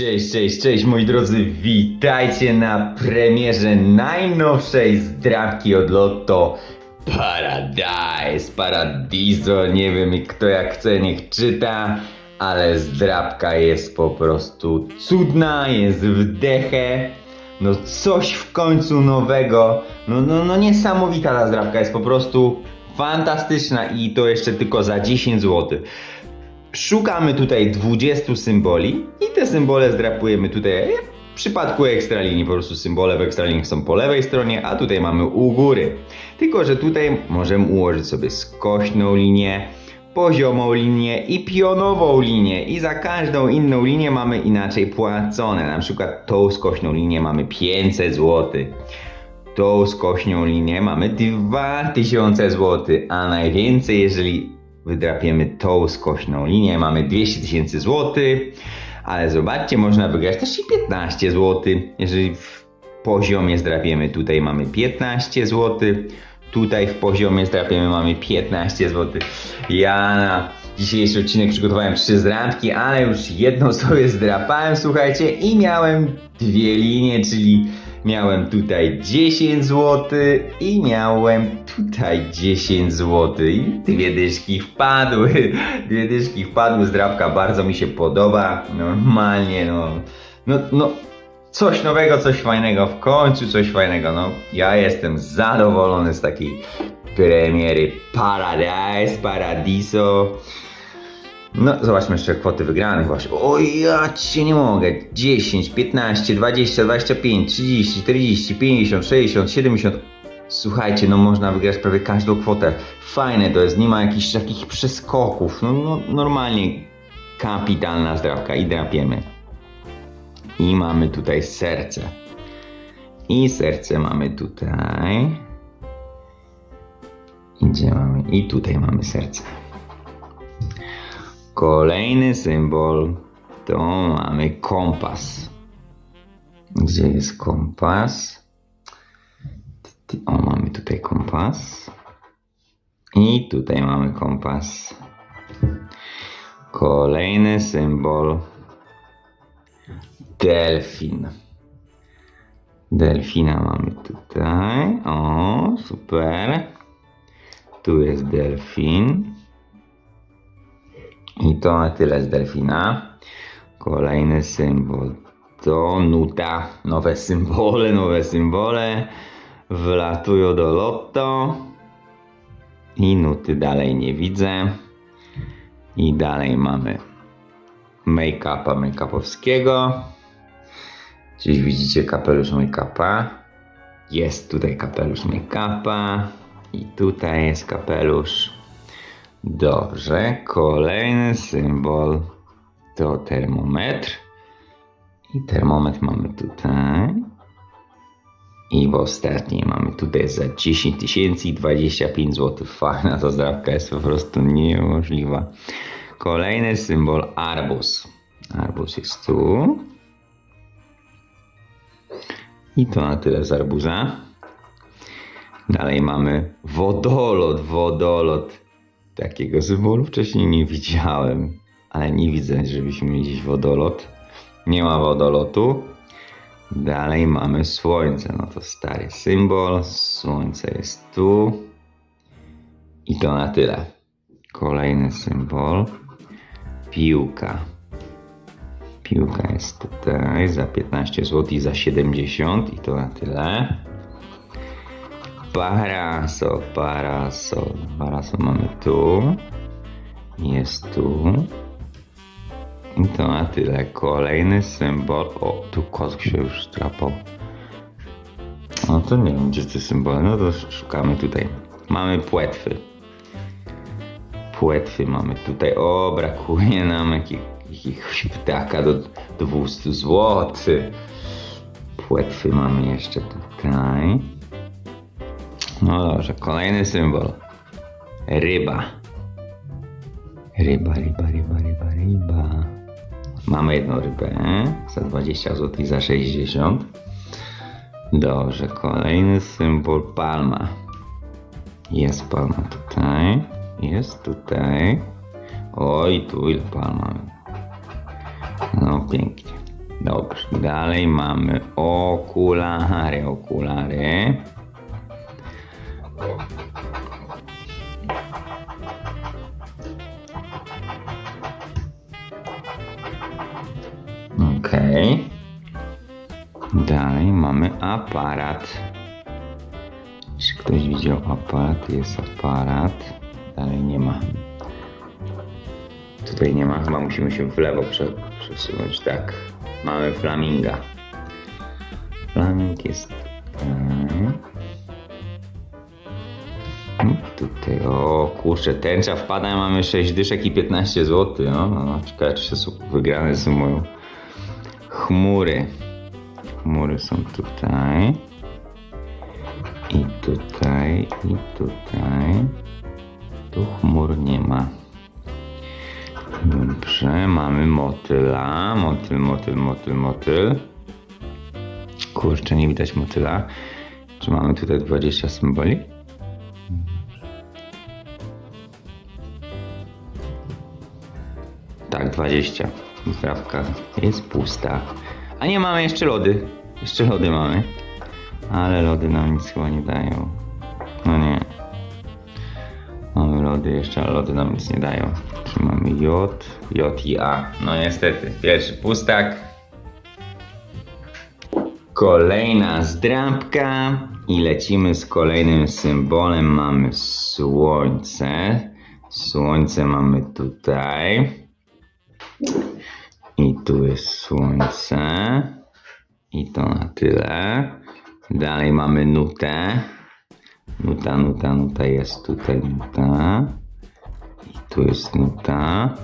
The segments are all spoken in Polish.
cześć, cześć, cześć moi drodzy, witajcie na premierze najnowszej zdrabki od Lotto. Paradise, Paradiso, nie wiem kto jak chce niech czyta, ale zdrabka jest po prostu cudna, jest wdechę, no coś w końcu nowego, no, no, no niesamowita ta zdrabka, jest po prostu fantastyczna i to jeszcze tylko za 10 zł. Szukamy tutaj 20 symboli i te symbole zdrapujemy tutaj. W przypadku ekstralinii po prostu symbole w ekstralinii są po lewej stronie, a tutaj mamy u góry. Tylko, że tutaj możemy ułożyć sobie skośną linię, poziomą linię i pionową linię i za każdą inną linię mamy inaczej płacone. Na przykład tą skośną linię mamy 500 zł. Tą skośną linię mamy 2000 zł, a najwięcej jeżeli wydrapiemy tą skośną linię, mamy 200 tysięcy złotych, ale zobaczcie, można wygrać też i 15 zł. Jeżeli w poziomie zdrapiemy, tutaj mamy 15 zł, tutaj w poziomie zdrapiemy mamy 15 zł. Ja na dzisiejszy odcinek przygotowałem trzy zdrapki, ale już jedną sobie zdrapałem, słuchajcie, i miałem dwie linie, czyli Miałem tutaj 10 zł i miałem tutaj 10 zł i dwie dyszki wpadły. Dwie dyszki wpadły, zdrabka bardzo mi się podoba. Normalnie, no. No, no. Coś nowego, coś fajnego, w końcu coś fajnego. No, ja jestem zadowolony z takiej premiery Paradise, Paradiso. No, zobaczmy jeszcze kwoty wygranych właśnie. O ja cię nie mogę. 10, 15, 20, 25, 30, 40, 50, 60, 70. Słuchajcie, no można wygrać prawie każdą kwotę. Fajne to jest, nie ma jakichś takich przeskoków. No, no normalnie kapitalna zdrawka i drapiemy. I mamy tutaj serce. I serce mamy tutaj. I Gdzie mamy? I tutaj mamy serce. Kolejny symbol to mamy kompas. Gdzie jest kompas? O, mamy tutaj kompas. I tutaj mamy kompas. Kolejny symbol. Delfin. Delfina mamy tutaj. O, super. Tu jest delfin. I to na tyle z delfina. Kolejny symbol to nuta. Nowe symbole, nowe symbole. Wlatują do lotto. I nuty dalej nie widzę. I dalej mamy make-upa make-upowskiego. Czyli widzicie kapelusz make-upa. Jest tutaj kapelusz make-upa. I tutaj jest kapelusz Dobrze, kolejny symbol to termometr. I termometr mamy tutaj. I w ostatniej mamy tutaj za 10 tysięcy i 25 zł. Fajna ta zdrawka jest po prostu niemożliwa. Kolejny symbol arbus. Arbus jest tu. I to na tyle z arbuza. Dalej mamy wodolot, wodolot. Takiego symbolu wcześniej nie widziałem, ale nie widzę, żebyśmy mieli gdzieś wodolot. Nie ma wodolotu. Dalej mamy słońce, no to stary symbol. Słońce jest tu. I to na tyle. Kolejny symbol. Piłka. Piłka jest tutaj za 15 zł i za 70 i to na tyle. Parasol, parasol. Parasol mamy tu. Jest tu. I to na tyle. Kolejny symbol. O, tu kosk się już strapał. No to nie wiem, gdzie te symbole. No to szukamy tutaj. Mamy płetwy. Płetwy mamy tutaj. O, brakuje nam jakiegoś ptaka do 200 zł. Płetwy mamy jeszcze tutaj. No dobrze, kolejny symbol. Ryba. Ryba, ryba, ryba, ryba, ryba. Mamy jedną rybę za 20 zł i za 60. Dobrze, kolejny symbol palma. Jest palma tutaj. Jest tutaj. Oj, tu ile palm mamy. No pięknie. Dobrze, dalej mamy okulary, okulary. Okej. Dalej mamy aparat. Czy ktoś widział aparat? Jest aparat. Dalej nie ma. Tutaj nie ma, chyba musimy się w lewo prze, przesunąć, tak. Mamy flaminga. Flaming jest tutaj. Tutaj, o kurczę, tęcza wpada, mamy 6 dyszek i 15 zł. No, no, no ciekawe, czy są wygrane z moją chmury. Chmury są tutaj. I tutaj, i tutaj. Tu chmur nie ma. Dobrze, mamy motyla. Motyl, motyl, motyl, motyl. Kurczę, nie widać motyla. Czy mamy tutaj 20 symboli? 20. Zdrawka jest pusta. A nie mamy jeszcze lody. Jeszcze lody mamy. Ale lody nam nic chyba nie dają. No nie. Mamy lody jeszcze, ale lody nam nic nie dają. Czy mamy J, J i A. No niestety, pierwszy pustak. Kolejna zdrabka i lecimy z kolejnym symbolem. Mamy słońce. Słońce mamy tutaj. I tu jest słońce. I to na tyle. Dalej mamy nutę. Nuta, nuta, nuta jest tutaj nuta. I tu jest nuta.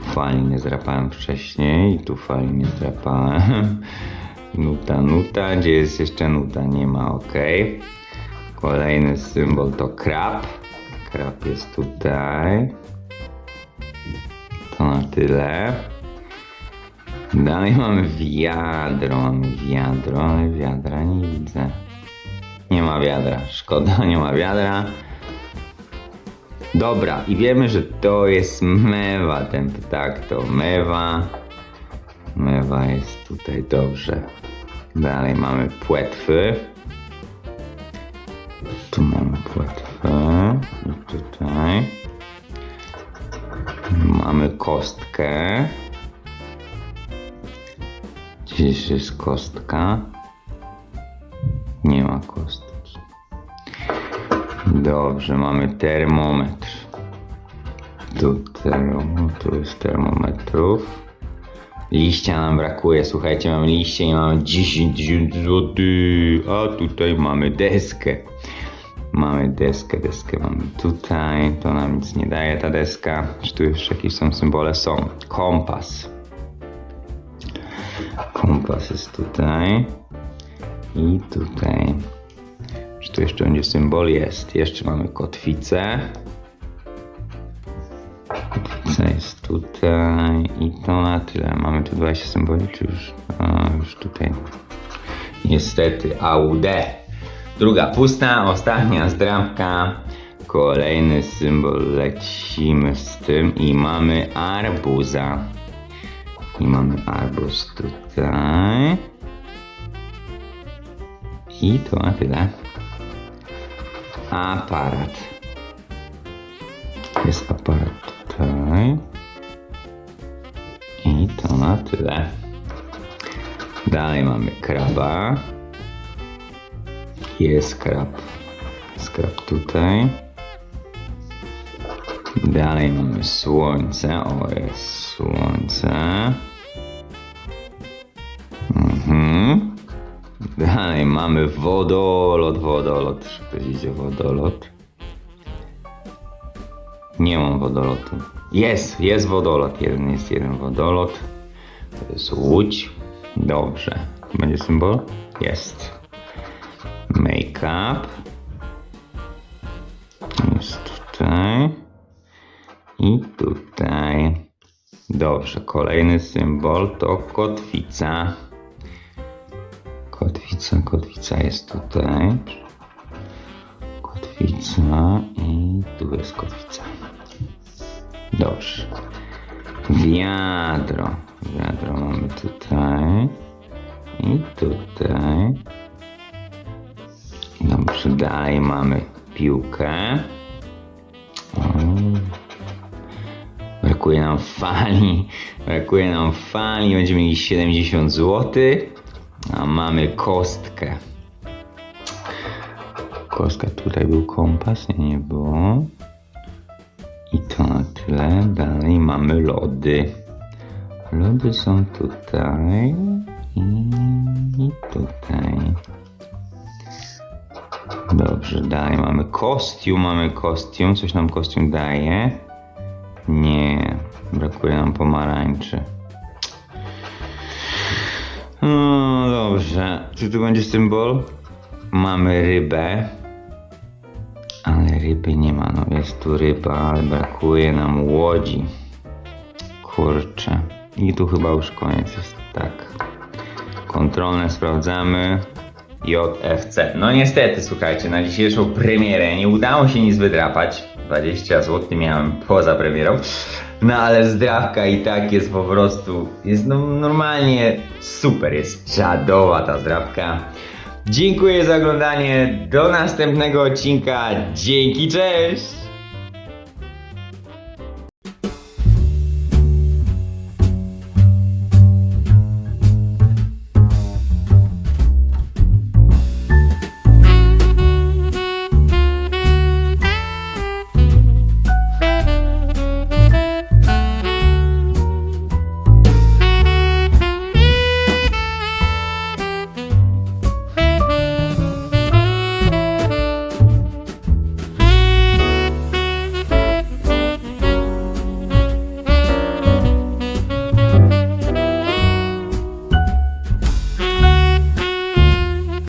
Fali nie zdrapałem wcześniej. I tu fali nie zdrapałem. Nuta, nuta. Gdzie jest jeszcze nuta? Nie ma, ok. Kolejny symbol to krab. Krab jest tutaj. To na tyle. Dalej mamy wiadro, mamy wiadro, ale wiadra nie widzę. Nie ma wiadra, szkoda, nie ma wiadra. Dobra, i wiemy, że to jest mewa, ten ptak to mewa. Mewa jest tutaj dobrze. Dalej mamy płetwy. Tu mamy płetwy. I tutaj. Mamy kostkę. Gdzieś jest kostka. Nie ma kostki. Dobrze, mamy termometr. Tu, tu jest termometrów. Liścia nam brakuje. Słuchajcie, mamy liście i mamy 10 zł. A tutaj mamy deskę. Mamy deskę, deskę mamy tutaj. To nam nic nie daje ta deska. Czy tu jeszcze jakieś są symbole? Są. Kompas. Kompas jest tutaj. I tutaj. Czy tu jeszcze będzie symbol? Jest. Jeszcze mamy kotwicę. Kotwica jest tutaj. I to na tyle. Mamy tu 20 symboli, czy już? A, już tutaj. Niestety, AUD. Druga pusta, ostatnia zdrabka. Kolejny symbol. Lecimy z tym i mamy arbuza. I mamy arbuz tutaj. I to na tyle. Aparat. Jest aparat tutaj. I to na tyle. Dalej mamy kraba. Jest krab. Jest krab tutaj. Dalej mamy słońce. O, jest słońce. Mhm. Dalej mamy wodolot, wodolot. Idzie wodolot? Nie mam wodolotu. Jest, jest wodolot. Jeden jest jeden wodolot. To jest łódź. Dobrze. Będzie symbol? Jest. Make-up. Jest tutaj. I tutaj. Dobrze. Kolejny symbol to kotwica. Kotwica, kotwica jest tutaj. Kotwica i tu jest kotwica. Dobrze. Wiadro. Wiadro mamy tutaj. I tutaj. Dobrze, dalej mamy piłkę. Brakuje nam fali. Brakuje nam fali. Będziemy mieli 70 zł. A mamy kostkę. Kostka tutaj był kompas, nie, nie było. I to na tyle. Dalej mamy lody. Lody są tutaj i, i tutaj. Dobrze, dalej mamy kostium, mamy kostium. Coś nam kostium daje? Nie, brakuje nam pomarańczy. No dobrze, czy tu będzie symbol? Mamy rybę. Ale ryby nie ma, no jest tu ryba, ale brakuje nam łodzi. Kurczę. I tu chyba już koniec jest, tak. Kontrolne sprawdzamy. JFC. No niestety, słuchajcie, na dzisiejszą premierę nie udało się nic wydrapać. 20 zł miałem poza premierą. No ale zdrawka i tak jest po prostu, jest no, normalnie super, jest czadowa ta zdrawka. Dziękuję za oglądanie, do następnego odcinka, dzięki, cześć!